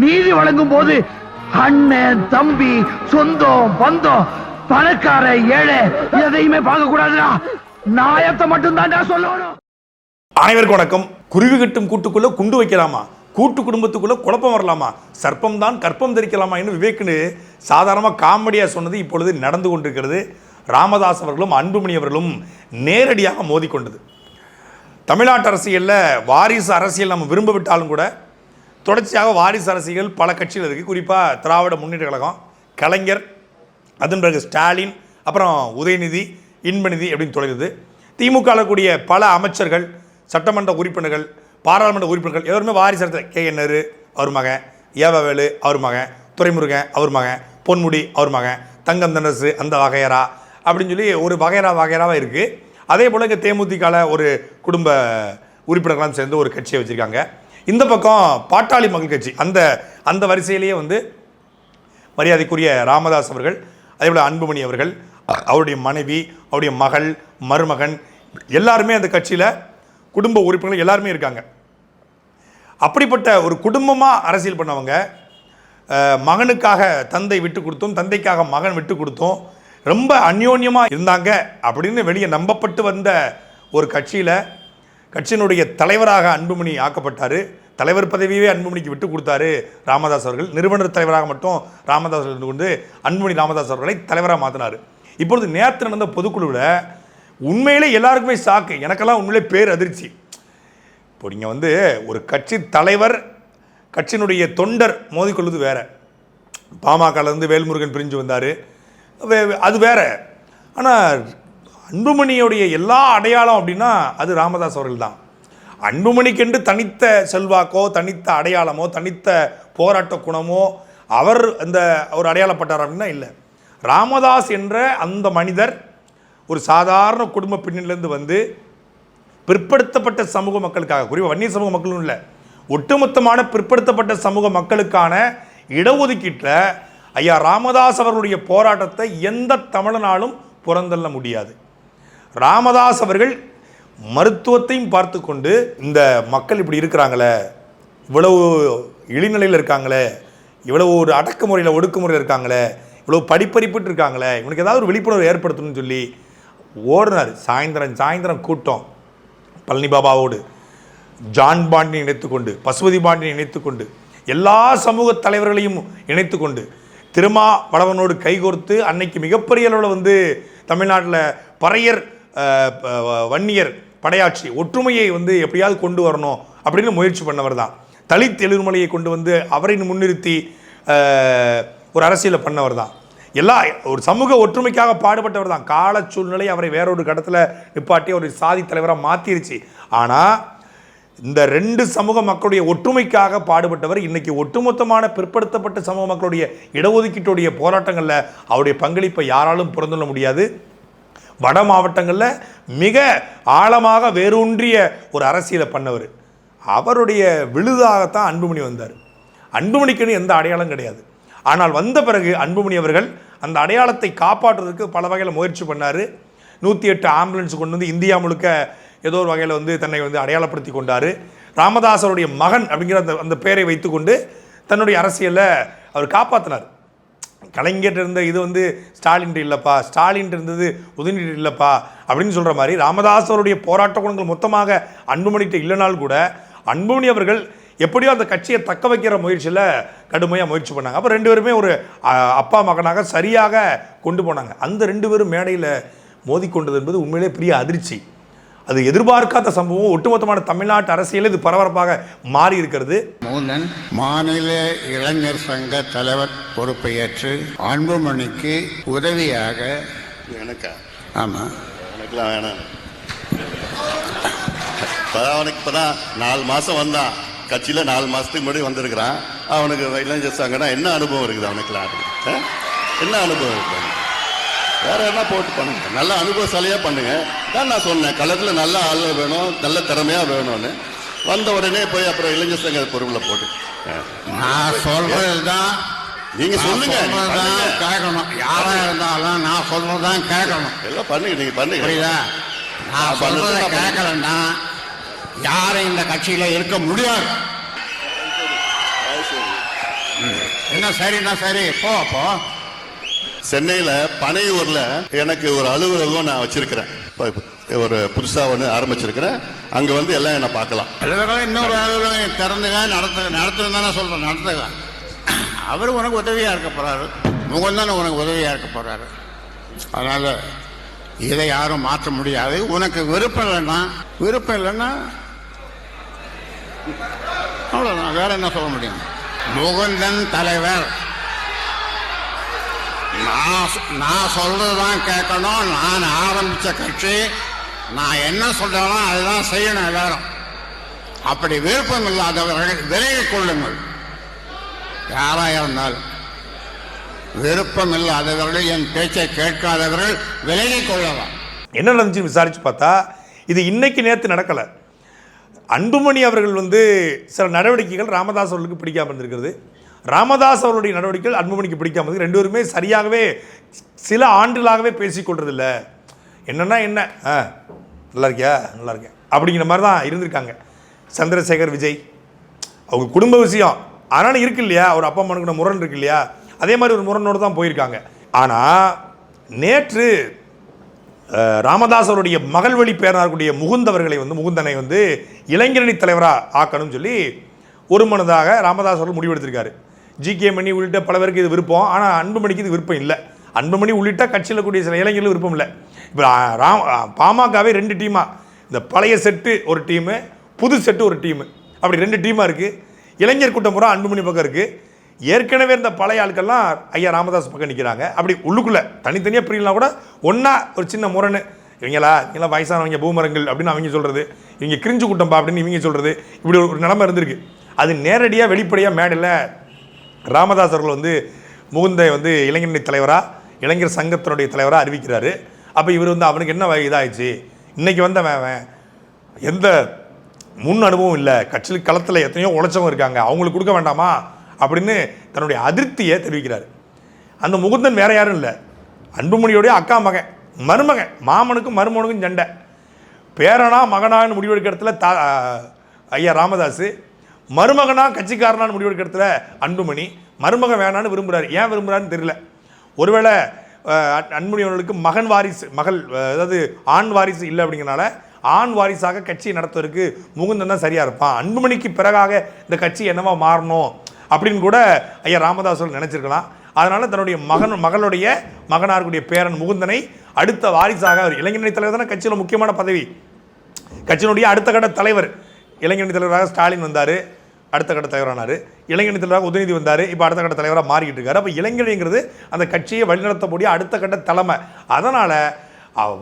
நீதி வழங்கும் போது அண்ணன் தம்பி சொந்தம் பந்தம் பணக்கார ஏழை எதையுமே பார்க்க கூடாதுடா நாயத்தை மட்டும் சொல்லணும். அனைவருக்கும் வணக்கம். குருவி கட்டும் கூட்டுக்குள்ள குண்டு வைக்கலாமா? கூட்டு குடும்பத்துக்குள்ள குழப்பம் வரலாமா? சர்ப்பம் தான் கற்பம் தரிக்கலாமா என்று விவேக்னு சாதாரணமாக காமெடியாக சொன்னது இப்பொழுது நடந்து கொண்டிருக்கிறது. ராமதாஸ் அவர்களும் அன்புமணி அவர்களும் நேரடியாக மோதிக்கொண்டது. தமிழ்நாட்டு அரசியலில் வாரிசு அரசியல் நம்ம விரும்பவிட்டாலும் கூட தொடர்ச்சியாக வாரிசு அரசியல் பல கட்சிகள் இருக்குது குறிப்பாக திராவிட முன்னேற்ற கழகம் கலைஞர் அதன் பிறகு ஸ்டாலின் அப்புறம் உதயநிதி இன்பநிதி அப்படின்னு தொடங்குது. திமுக கூடிய பல அமைச்சர்கள் சட்டமன்ற உறுப்பினர்கள் பாராளுமன்ற உறுப்பினர்கள் எவருமே வாரிசு அரசு கே என் நேரு அவர் மகன் ஏவவேலு அவர் மகன் துரைமுருகன் அவர் மகன் பொன்முடி அவர் மகன் தங்கம் தனசு அந்த வகையரா அப்படின்னு சொல்லி ஒரு வகையரா வகையராவாக இருக்குது அதே போல் இங்கே தேமுதிகால ஒரு குடும்ப உறுப்பினர்களாம் சேர்ந்து ஒரு கட்சியை வச்சுருக்காங்க. இந்த பக்கம் பாட்டாளி மக்கள் கட்சி. அந்த அந்த வரிசையிலேயே வந்து மரியாதைக்குரிய ராமதாஸ் அவர்கள் அதேபோல் அன்புமணி அவர்கள் அவருடைய மனைவி அவருடைய மகள் மருமகன் எல்லாருமே அந்த கட்சியில் குடும்ப உறுப்பினர்கள் எல்லாருமே இருக்காங்க. அப்படிப்பட்ட ஒரு குடும்பமாக அரசியல் பண்ணவங்க மகனுக்காக தந்தை விட்டு கொடுத்தும் தந்தைக்காக மகன் விட்டு கொடுத்தும் ரொம்ப அந்யோன்யமாக இருந்தாங்க அப்படின்னு வெளியே நம்பப்பட்டு வந்த ஒரு கட்சியில் கட்சியினுடைய தலைவராக அன்புமணி ஆக்கப்பட்டார். தலைவர் பதவியே அன்புமணிக்கு விட்டு கொடுத்தாரு ராமதாஸ் அவர்கள். நிறுவனர் தலைவராக மட்டும் ராமதாஸ் இருந்து கொண்டு அன்புமணி ராமதாஸ் அவர்களை தலைவராக மாற்றினார் இப்பொழுது நேற்று நடந்த பொதுக்குழுவில் உண்மையிலே எல்லாருக்குமே சாக்கு. எனக்கெல்லாம் உண்மையிலே பேர் அதிர்ச்சி. இப்போ நீங்கள் வந்து ஒரு கட்சி தலைவர் கட்சியினுடைய தொண்டர் மோதிக்கொள்வது வேற. பாமகலேருந்து வேல்முருகன் பிரிஞ்சு வந்தார். அது வேற. ஆனால் அன்புமணியுடைய எல்லா அடையாளம் அப்படின்னா அது ராமதாஸ் அவர்கள் தான் அன்புமணிக்கென்று தனித்த செல்வாக்கோ தனித்த அடையாளமோ தனித்த போராட்ட குணமோ அவர் அந்த அவர் அடையாளப்பட்டார் அப்படின்னா இல்லை. ராமதாஸ் என்ற அந்த மனிதர் ஒரு சாதாரண குடும்ப பின்னணியிலேருந்து வந்து பிற்படுத்தப்பட்ட சமூக மக்களுக்காக குறிப்பாக வன்னிய சமூக மக்களும் இல்லை ஒட்டுமொத்தமான பிற்படுத்தப்பட்ட சமூக மக்களுக்கான இடஒதுக்கீட்டில் ஐயா ராமதாஸ் அவர்களுடைய போராட்டத்தை எந்த தமிழனாலும் புறந்தள்ள முடியாது. ராமதாஸ் அவர்கள் மருத்துவத்தையும் பார்த்து கொண்டு இந்த மக்கள் இப்படி இருக்கிறாங்களே இவ்வளவு இழிநிலையில் இருக்காங்களே இவ்வளவு ஒரு அடக்குமுறையில் ஒடுக்குமுறையில் இருக்காங்களே இவ்வளோ படிப்பறிப்பிட்டு இருக்காங்களே இவனுக்கு ஏதாவது ஒரு விழிப்புணர்வு ஏற்படுத்தணும்னு சொல்லி ஓடினார். சாயந்தரம் சாயந்தரம் கூட்டம். பழனி பாபாவோடு ஜான் பாண்டினை இணைத்துக்கொண்டு பசுபதி பாண்டினை இணைத்துக்கொண்டு எல்லா சமூக தலைவர்களையும் இணைத்துக்கொண்டு திருமாவளவனோடு கைகோர்த்து அன்னைக்கு மிகப்பெரிய அளவில் வந்து தமிழ்நாட்டில் பறையர் வன்னியர் படையாட்சி ஒற்றுமையை வந்து எப்படியாவது கொண்டு வரணும் அப்படின்னு முயற்சி பண்ணவர் தான். தலித் எழுமலையை கொண்டு வந்து அவரை முன்னிறுத்தி ஒரு அரசியலை பண்ணவர் தான். எல்லா ஒரு சமூக ஒற்றுமைக்காக பாடுபட்டவர் தான். கால சூழ்நிலை அவரை வேறொரு கடத்தில் நிப்பாட்டி ஒரு சாதி தலைவராக மாற்றிருச்சு ஆனால் இந்த ரெண்டு சமூக மக்களுடைய ஒற்றுமைக்காக பாடுபட்டவர் இன்னைக்கு ஒட்டுமொத்தமான பிற்படுத்தப்பட்ட சமூக மக்களுடைய இடஒதுக்கீட்டுடைய போராட்டங்களில் அவருடைய பங்களிப்பை யாராலும் புறந்துள்ள முடியாது. வட மாவட்டங்களில் மிக ஆழமாக வேரூன்றிய ஒரு அரசியலை பண்ணவர். அவருடைய விழுதாகத்தான் அன்புமணி வந்தார். அன்புமணிக்குன்னு எந்த அடையாளம் கிடையாது. ஆனால் வந்த பிறகு அன்புமணி அவர்கள் அந்த அடையாளத்தை காப்பாற்றுறதுக்கு பல வகையில் முயற்சி பண்ணார். நூற்றி எட்டு ஆம்புலன்ஸ் கொண்டு வந்து இந்தியா முழுக்க ஏதோ ஒரு வகையில் வந்து தன்னை வந்து அடையாளப்படுத்தி கொண்டார். ராமதாசருடைய மகன் அப்படிங்கிற அந்த அந்த பெயரை வைத்துக்கொண்டு தன்னுடைய அரசியலை அவர் காப்பாற்றினார் கலைஞர் இருந்த இது வந்து ஸ்டாலின் இல்லைப்பா ஸ்டாலின் இருந்தது உதயநிதி இல்லைப்பா அப்படின்னு சொல்கிற மாதிரி ராமதாசருடைய போராட்ட குணங்கள் மொத்தமாக அன்புமணிகிட்ட இல்லைனால் கூட அன்புமணி அவர்கள் எப்படியோ அந்த கட்சியை தக்க வைக்கிற முயற்சியில் கடுமையாக முயற்சி பண்ணாங்க. அப்போ ரெண்டு பேருமே ஒரு அப்பா மகனாக சரியாக கொண்டு போனாங்க. அந்த ரெண்டு பேரும் மேடையில் மோதிக்கொண்டது என்பது உண்மையிலே பெரிய அதிர்ச்சி. அது எதிர்பார்க்காத சம்பவம் ஒட்டுமொத்தமான தமிழ்நாட்டு அரசியலில் இது பரபரப்பாக மாறி இருக்கிறது மாநில இளைஞர் சங்க தலைவர் பொறுப்பை ஏற்று அன்புமணிக்கு உதவியாக எனக்கா? ஆமா. எனக்குலாம் வேணாம். அவனுக்கு இப்போதான் நாலு மாதம் வந்தான். கட்சியில் நாலு மாதத்துக்கு முன்னாடி வந்திருக்கிறான். அவனுக்கு இளைஞர் சங்கம்னா என்ன அனுபவம் இருக்குது அவனுக்குலாம் ஆ? என்ன அனுபவம் இருக்கு அவனுக்கு? வேற என்ன போட்டு பண்ணுங்க? நல்ல அனுபவசாலியாக பண்ணுங்க. தான் நான் சொன்னேன் களத்தில் நல்ல ஆள் வேணும் நல்ல திறமையாக வேணும்னு. வந்த உடனே போய் அப்புறம் இளைஞர் சங்க பொறுப்பில் போட்டு. நான் சொல்றதுதான் நீங்க சொல்லுங்க, நீங்க. கேட்கணும். யாரா இருந்தாலும் நான் சொல்றதுதான் கேட்கணும். எல்லாம் பண்ணுங்க நீங்கள் பண்ணுங்க. புரியுதா? நான் சொல்றதை. கேட்கலன்னா யாரும் இந்த கட்சியில இருக்க முடியாது. என்ன சரின்னா சரி. போ அப்போ சென்னையில பனையூர்ல எனக்கு ஒரு அலுவலகம் நான் வச்சிருக்கிறேன். ஒரு புதுசா ஒன்று ஆரம்பிச்சிருக்கிறேன். அங்க வந்து எல்லாம் என்ன பார்க்கலாம். இன்னொரு அலுவலகம் திறந்துங்க நடத்து நடத்துன்னு தானே சொல்றேன் நடத்துங்க அவர் உனக்கு உதவியா இருக்க போறாரு. முகம் தானே உனக்கு உதவியா இருக்க போறாரு. அதனால இதை யாரும் மாற்ற முடியாது. உனக்கு விருப்பம் இல்லைன்னா விருப்பம் இல்லைன்னா அவ்வளோதான் வேற என்ன சொல்ல முடியும்? முகுந்தன் தலைவர். நான் சொ- நான் சொல்றதுதான் கேட்கணும். நான் ஆரம்பித்த கட்சி. நான் என்ன சொல்றேனோ அதுதான் செய்யணும் எல்லாரும். அப்படி விருப்பம் இல்லாதவர்கள் விலகிக் கொள்ளுங்கள். யாராக இருந்தாலும். விருப்பம் இல்லாதவர்கள் என் பேச்சை கேட்காதவர்கள் விலகிக் கொள்ளலாம். என்ன நடந்துச்சுன்னு விசாரிச்சு பார்த்தா இது இன்னைக்கு நேற்று நடக்கலை. அன்புமணி அவர்கள் வந்து சில நடவடிக்கைகள் ராமதாஸ் அவர்களுக்கு பிடிக்காமல் இருந்திருக்கிறது. ராமதாஸ் அவருடைய நடவடிக்கைகள் அன்புமணிக்கு பிடிக்காம ரெண்டு பேருமே சரியாகவே சில ஆண்டுகளாகவே பேசிக்கொள்றதில்ல என்னென்னா என்ன? ஆ நல்லா இருக்கியா? நல்லா இருக்கேன். அப்படிங்கிற மாதிரி தான் இருந்திருக்காங்க. சந்திரசேகர் விஜய். அவங்க குடும்ப விஷயம். அதனால் இருக்கு இல்லையா? ஒரு அப்பா அம்மனுக்கு முரண் இருக்கு இல்லையா? அதே மாதிரி ஒரு முரண்ணோடு தான் போயிருக்காங்க. ஆனால் நேற்று ராமதாஸ் அவருடைய மகள் வழி பேரனாருக்குடைய முகுந்தவர்களை வந்து முகுந்தனை வந்து இளைஞரணி தலைவராக ஆக்கணும்னு சொல்லி ஒரு மனதாக ராமதாஸ் அவர்கள் முடிவெடுத்திருக்காரு. ஜி கே மணி உள்ளிட்ட பல பேருக்கு இது விருப்பம். ஆனால் அன்புமணிக்கு இது விருப்பம் இல்லை. அன்புமணி உள்ளிட்ட கட்சியில் கூடிய சில இளைஞர்கள் விருப்பம் இல்லை. இப்போ ராம் பாமகவே ரெண்டு டீமாக இந்த பழைய செட்டு ஒரு டீமு புது செட்டு ஒரு டீமு அப்படி ரெண்டு டீமாக இருக்குது இளைஞர் கூட்டம் பூரா அன்புமணி பக்கம் இருக்குது ஏற்கனவே இருந்த பழைய ஆட்கள்லாம் ஐயா ராமதாஸ் பக்கம் நிற்கிறாங்க அப்படி உள்ளுக்குள்ளே தனித்தனியாக பிரியலாம் கூட ஒன்றா ஒரு சின்ன முரணு. இவங்களா இவங்களாம் வயசானவங்க பூமரங்கள் அப்படின்னு அவங்க சொல்கிறது இவங்க கிரிஞ்சு கூட்டம்பா அப்படின்னு இவங்க சொல்கிறது இப்படி ஒரு நிலமை இருந்திருக்கு. அது நேரடியாக வெளிப்படையாக மேடையில் ராமதாஸ் அவர்கள் வந்து முகுந்தை வந்து இளைஞரணி தலைவராக இளைஞர் சங்கத்தினுடைய தலைவராக அறிவிக்கிறாரு. அப்போ இவர் வந்து அவனுக்கு என்ன இதாகிடுச்சு இன்றைக்கி வந்தவன் அவன் எந்த முன் அனுபவம் இல்லை. கட்சியில் களத்தில் எத்தனையோ உழைச்சவங்க இருக்காங்க. அவங்களுக்கு கொடுக்க வேண்டாமா? அப்படின்னு தன்னுடைய அதிருப்தியை தெரிவிக்கிறார். அந்த முகுந்தன் வேற யாரும் இல்லை. அன்புமணியோடைய அக்கா மகன் மருமகன் மாமனுக்கும் மருமகனுக்கும் சண்டை. பேரனா மகனான்னு முடிவெடுக்கிறதுல தா ஐயா ராமதாஸ் மருமகனா கட்சிக்காரனான்னு முடிவெடுக்கிறதுல அன்புமணி. மருமகன் வேணான்னு விரும்புகிறார் ஏன் விரும்புகிறாருன்னு தெரியல. ஒருவேளை அன்புமணி அவர்களுக்கு மகன் வாரிசு மகள் அதாவது ஆண் வாரிசு இல்லை அப்படிங்கிறனால ஆண் வாரிசாக கட்சியை நடத்துவதற்கு முகுந்தன் தான் சரியாக இருப்பான். அன்புமணிக்கு பிறகாக இந்த கட்சி என்னவா மாறணும் அப்படின்னு கூட ஐயா ராமதாஸ் நினச்சிருக்கலாம் நினைச்சிருக்கலாம். அதனால தன்னுடைய மகன் மகளுடைய மகனாருக்குடைய பேரன் முகுந்தனை அடுத்த வாரிசாக அவர் இளைஞரணி தலைவர் தானே கட்சியில் முக்கியமான பதவி. கட்சியினுடைய அடுத்த கட்ட தலைவர் இளைஞரணி தலைவராக ஸ்டாலின் வந்தார். அடுத்த கட்ட தலைவரானார் இளைஞரணி தலைவராக உதயநிதி வந்தார். இப்போ அடுத்த கட்ட தலைவராக மாறிக்கிட்டு இருக்காரு. அப்போ இளைஞரிங்கிறது அந்த கட்சியை வழிநடத்தக்கூடிய அடுத்த கட்ட தலைமை. அதனால்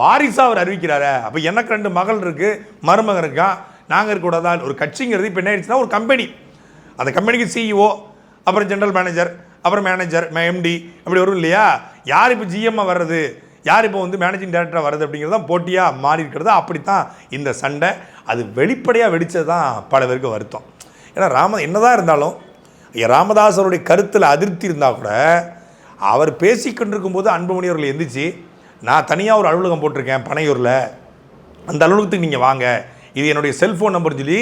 வாரிசாக அவர் அறிவிக்கிறாரு. அப்போ எனக்கு ரெண்டு மகள் இருக்குது மருமகன் இருக்கான். நாங்கள் இருக்கக்கூடாதா ஒரு கட்சிங்கிறது இப்போ என்ன ஆயிடுச்சுன்னா ஒரு கம்பெனி அந்த கம்பெனிக்கு சிஇஓ அப்புறம் ஜென்ரல் மேனேஜர் அப்புறம் மேனேஜர் எம்டி அப்படி வரும் இல்லையா? யார் இப்போ ஜிஎம்மாக வர்றது? யார் இப்போ வந்து மேனேஜிங் டைரக்டராக வருது அப்படிங்கிறது தான் போட்டியாக மாறி இருக்கிறது. அப்படித்தான் இந்த சண்டை. அது வெளிப்படையாக வெடித்தது தான் பல பேருக்கு வருத்தம். ஏன்னா ராம என்னதான் இருந்தாலும் ஐயா ராமதாஸ் அவருடைய கருத்தில் அதிருப்தி இருந்தால் கூட அவர் பேசிக்கொண்டிருக்கும் போது அன்புமணி அவர்கள் எந்திரிச்சு நான் தனியாக ஒரு அலுவலகம் போட்டிருக்கேன் பனையூரில். அந்த அலுவலகத்துக்கு நீங்கள் வாங்க. இது என்னுடைய செல்ஃபோன் நம்பர் சொல்லி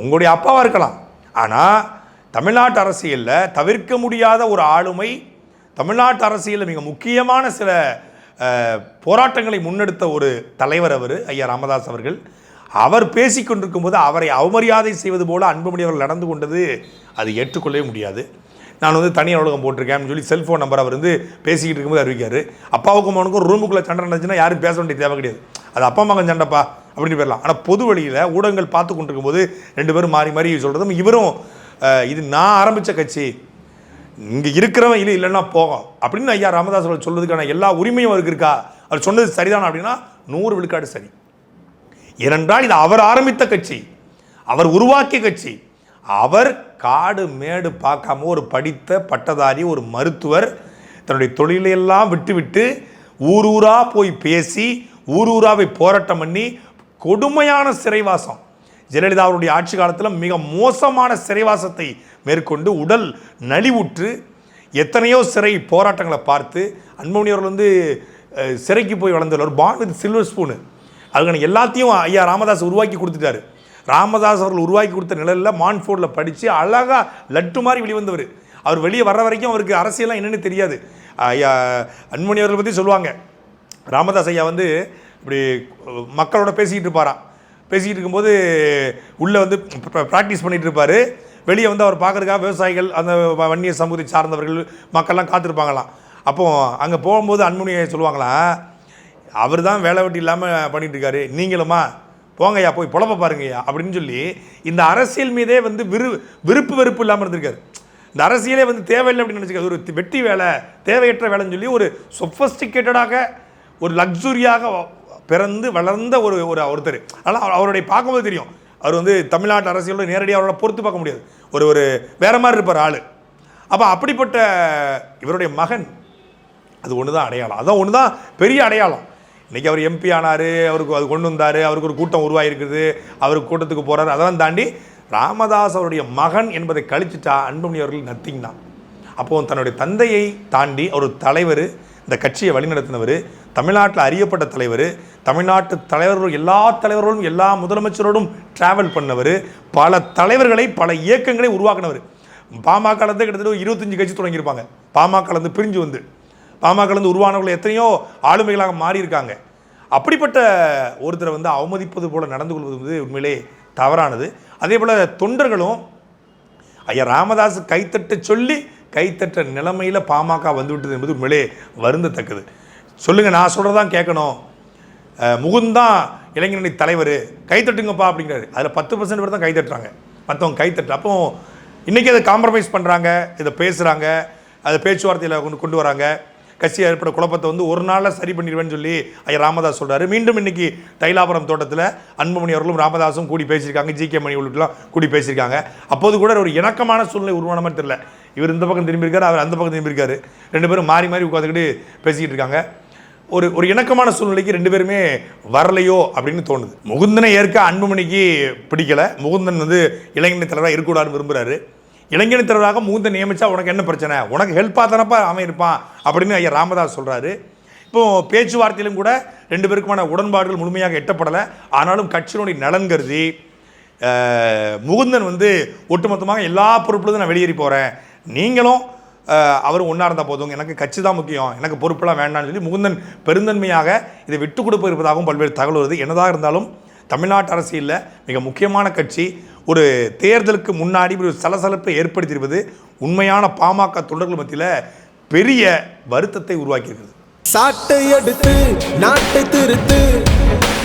உங்களுடைய அப்பாவாக இருக்கலாம். ஆனால் தமிழ்நாட்டு அரசியலில் தவிர்க்க முடியாத ஒரு ஆளுமை தமிழ்நாட்டு அரசியலில் மிக முக்கியமான சில போராட்டங்களை முன்னெடுத்த ஒரு தலைவர் அவர் ஐயா ராமதாஸ் அவர்கள். அவர் பேசிக்கொண்டிருக்கும் போது அவரை அவமரியாதை செய்வது போல அன்புமணி அவர்கள் நடந்து கொண்டது அது ஏற்றுக்கொள்ளவே முடியாது. நான் வந்து தனி அலுவலகம் போட்டிருக்கேன் சொல்லி செல்ஃபோன் நம்பர் அவர் வந்து பேசிக்கிட்டு இருக்கும்போது அறிவிக்காரு. அப்பாவுக்கும் அவனுக்கும் ரூமுக்குள்ளே சண்டை நடந்துச்சுன்னா யாரும் பேச வேண்டிய தேவை கிடையாது. அது அப்பா மகன் சண்டைப்பா அப்படின்னு போயிடலாம். ஆனால் பொது வழியில் ஊடகங்கள் பார்த்து கொண்டிருக்கும் போது ரெண்டு பேரும் மாறி மாறி சொல்கிறதும் இவரும் இது நான் ஆரம்பித்த கட்சி. இங்கே இருக்கிறவன் இல்லை இல்லைன்னா போகும். அப்படின்னு ஐயா ராமதாஸ் அவர்கள் சொல்கிறதுக்கான எல்லா உரிமையும் அவருக்கு இருக்கா? அவர் சொன்னது சரிதானா அப்படின்னா நூறு விழுக்காடு சரி. ஏனென்றால் இது அவர் ஆரம்பித்த கட்சி அவர் உருவாக்கிய கட்சி. அவர் காடு மேடு பார்க்காம ஒரு படித்த பட்டதாரி ஒரு மருத்துவர் தன்னுடைய தொழிலையெல்லாம் விட்டுவிட்டு ஊர் ஊரா போய் பேசி ஊர் ஊரா போய் போராட்டம் பண்ணி கொடுமையான சிறைவாசம். ஜெயலலிதா அவருடைய ஆட்சி காலத்தில் மிக மோசமான சிறைவாசத்தை மேற்கொண்டு உடல் நலிவுற்று எத்தனையோ சிறை போராட்டங்களை பார்த்து அன்புமணி அவர்கள் வந்து சிறைக்கு போய் வளர்ந்தவர் பான் வித் சில்வர் ஸ்பூனு. அதுக்கான எல்லாத்தையும் ஐயா ராமதாஸ் உருவாக்கி கொடுத்துட்டாரு. ராமதாஸ் அவர்கள் உருவாக்கி கொடுத்த நிலையில் மான்ஃபோர்டில் படித்து அழகாக லட்டு மாதிரி வெளிவந்தவர். அவர் வெளியே வர்ற வரைக்கும் அவருக்கு அரசியலாம் என்னென்னு தெரியாது. ஐயா அன்மணி அவர்கள் பற்றி சொல்லுவாங்க. ராமதாஸ் ஐயா வந்து இப்படி மக்களோட பேசிக்கிட்டு இருப்பாராம் பேசிக்கிட்டு இருக்கும்போது உள்ளே வந்து ப்ராக்டிஸ் பண்ணிகிட்டு இருப்பார். வெளியே வந்து அவர் பார்க்கறதுக்காக விவசாயிகள் அந்த வன்னிய சமூகத்தை சார்ந்தவர்கள் மக்கள்லாம் காத்திருப்பாங்களாம். அப்போது அங்கே போகும்போது அன்முனியை சொல்லுவாங்களாம் அவர் தான் வேலை வெட்டி இல்லாமல் பண்ணிகிட்டு இருக்காரு. நீங்களுமா? போங்கய்யா போய் புழப்ப பாருங்கய்யா அப்படின்னு சொல்லி இந்த அரசியல் மீதே வந்து விரு விருப்பு வெறுப்பு இல்லாமல் இருந்திருக்காரு. இந்த அரசியலே வந்து தேவையில்லை அப்படின்னு நினச்சிக்காது ஒரு வெட்டி வேலை தேவையற்ற வேலைன்னு சொல்லி ஒரு சொஃபஸ்டிகேட்டடாக ஒரு லக்ஸுரியாக பிறந்து வளர்ந்த ஒரு ஒரு ஒருத்தர். ஆனால் அவர்- அவருடைய பார்க்கும்போது தெரியும். அவர் வந்து தமிழ்நாட்டு அரசியலோட நேரடியாக அவரோட பொறுத்து பார்க்க முடியாது. ஒரு ஒரு வேற மாதிரி இருப்பார் ஆள். அப்போ அப்படிப்பட்ட இவருடைய மகன் அது ஒன்று தான் அடையாளம். அதான் ஒன்று தான் பெரிய அடையாளம். இன்றைக்கி அவர் எம்பி ஆனார் அவருக்கு அது கொண்டு வந்தார் அவருக்கு ஒரு கூட்டம் உருவாகிருக்குது அவர் கூட்டத்துக்கு போகிறார் அதெல்லாம் தாண்டி ராமதாஸ் அவருடைய மகன் என்பதை கழிச்சிட்டா அன்புமணி அவர்கள் நத்திங் தான். அப்போது தன்னுடைய தந்தையை தாண்டி அவர் ஒரு தலைவர் இந்த கட்சியை வழிநடத்தினவர் தமிழ்நாட்டில் அறியப்பட்ட தலைவர் தமிழ்நாட்டு தலைவர்கள் எல்லா தலைவர்களும் எல்லா முதலமைச்சரோடும் டிராவல் பண்ணவர் பல தலைவர்களை பல இயக்கங்களை உருவாக்கினவர். பாமகலேருந்து கிட்டத்தட்ட ஒரு இருபத்தஞ்சு கட்சி தொடங்கியிருப்பாங்க. பாமகலேருந்து பிரிஞ்சு வந்து. பாமகலேருந்து உருவானவர்கள் எத்தனையோ ஆளுமைகளாக மாறியிருக்காங்க. அப்படிப்பட்ட ஒருத்தரை வந்து அவமதிப்பது போல் நடந்து கொள்வது வந்து உண்மையிலே தவறானது. அதே போல் தொண்டர்களும் ஐயா ராமதாஸ் கைத்தட்ட சொல்லி கைத்தட்ட நிலைமையில் பாமக வந்துவிட்டது என்பது உண்மையிலே வருந்தத்தக்கது. சொல்லுங்கள் நான் சொல்கிறதான் கேட்கணும். முகுந்தான் இளைஞரணி தலைவர். கைத்தட்டுங்கப்பா அப்படிங்கிறாரு. அதில் பத்து பர்சன்ட் பேர் தான் கைத்தட்டுறாங்க. மற்றவங்க கைத்தட்டு அப்போ இன்றைக்கி அதை காம்ப்ரமைஸ் பண்ணுறாங்க இதை பேசுகிறாங்க அதை பேச்சுவார்த்தையில் கொண்டு கொண்டு வராங்க. கட்சி ஏற்பட குழப்பத்தை வந்து ஒரு நாளில் சரி பண்ணிடுவேன்னு சொல்லி ஐயா ராமதாஸ் சொல்கிறாரு மீண்டும் இன்றைக்கி தைலாபுரம் தோட்டத்தில் அன்புமணி அவர்களும் ராமதாஸும் கூடி பேசியிருக்காங்க. ஜி கே மணி உள்ளிட்டலாம் கூடி பேசியிருக்காங்க. அப்போது கூட ஒரு இணக்கமான சூழ்நிலை உருவான மாதிரி தெரியல. இவர் இந்த பக்கம் திரும்பியிருக்காரு அவர் அந்த பக்கம் திரும்பியிருக்காரு. ரெண்டு பேரும் மாறி மாறி உட்காந்துக்கிட்டு பேசிக்கிட்டு இருக்காங்க. ஒரு ஒரு இணக்கமான சூழ்நிலைக்கு ரெண்டு பேருமே வரலையோ அப்படின்னு தோணுது. முகுந்தனை ஏற்க அன்புமணிக்கு பிடிக்கல. முகுந்தன் வந்து இளைஞர் தலைவராக இருக்கக்கூடாதுன்னு விரும்புகிறாரு இளைஞன் தலைவராக முகுந்தன் நியமித்தா உனக்கு என்ன பிரச்சனை? உனக்கு ஹெல்ப்பாக தானப்பா அவன் இருப்பான்? அப்படின்னு ஐயா ராமதாஸ் சொல்கிறாரு இப்போ பேச்சுவார்த்தையிலும் கூட ரெண்டு பேருக்குமான உடன்பாடுகள் முழுமையாக எட்டப்படலை. ஆனாலும் கட்சியினுடைய நலன் கருதி முகுந்தன் வந்து ஒட்டுமொத்தமாக எல்லா பொறுப்புலேருந்து நான் வெளியேறி போகிறேன் நீங்களும் அவர் ஒன்றா இருந்தால் போதும். எனக்கு கட்சி தான் முக்கியம். எனக்கு பொறுப்பெல்லாம் வேண்டாம்னு சொல்லி முகுந்தன் பெருந்தன்மையாக இதை விட்டு கொடுப்பு இருப்பதாகவும் பல்வேறு தகவல் வருது. என்னதாக இருந்தாலும் தமிழ்நாட்டு அரசியலில் மிக முக்கியமான கட்சி. ஒரு தேர்தலுக்கு முன்னாடி ஒரு சலசலப்பை ஏற்படுத்தியிருப்பது உண்மையான பாமக தொண்டர்கள் மத்தியில் பெரிய வருத்தத்தை உருவாக்கியிருக்கிறது. சாட்டை எடுத்து நாட்டை திருத்து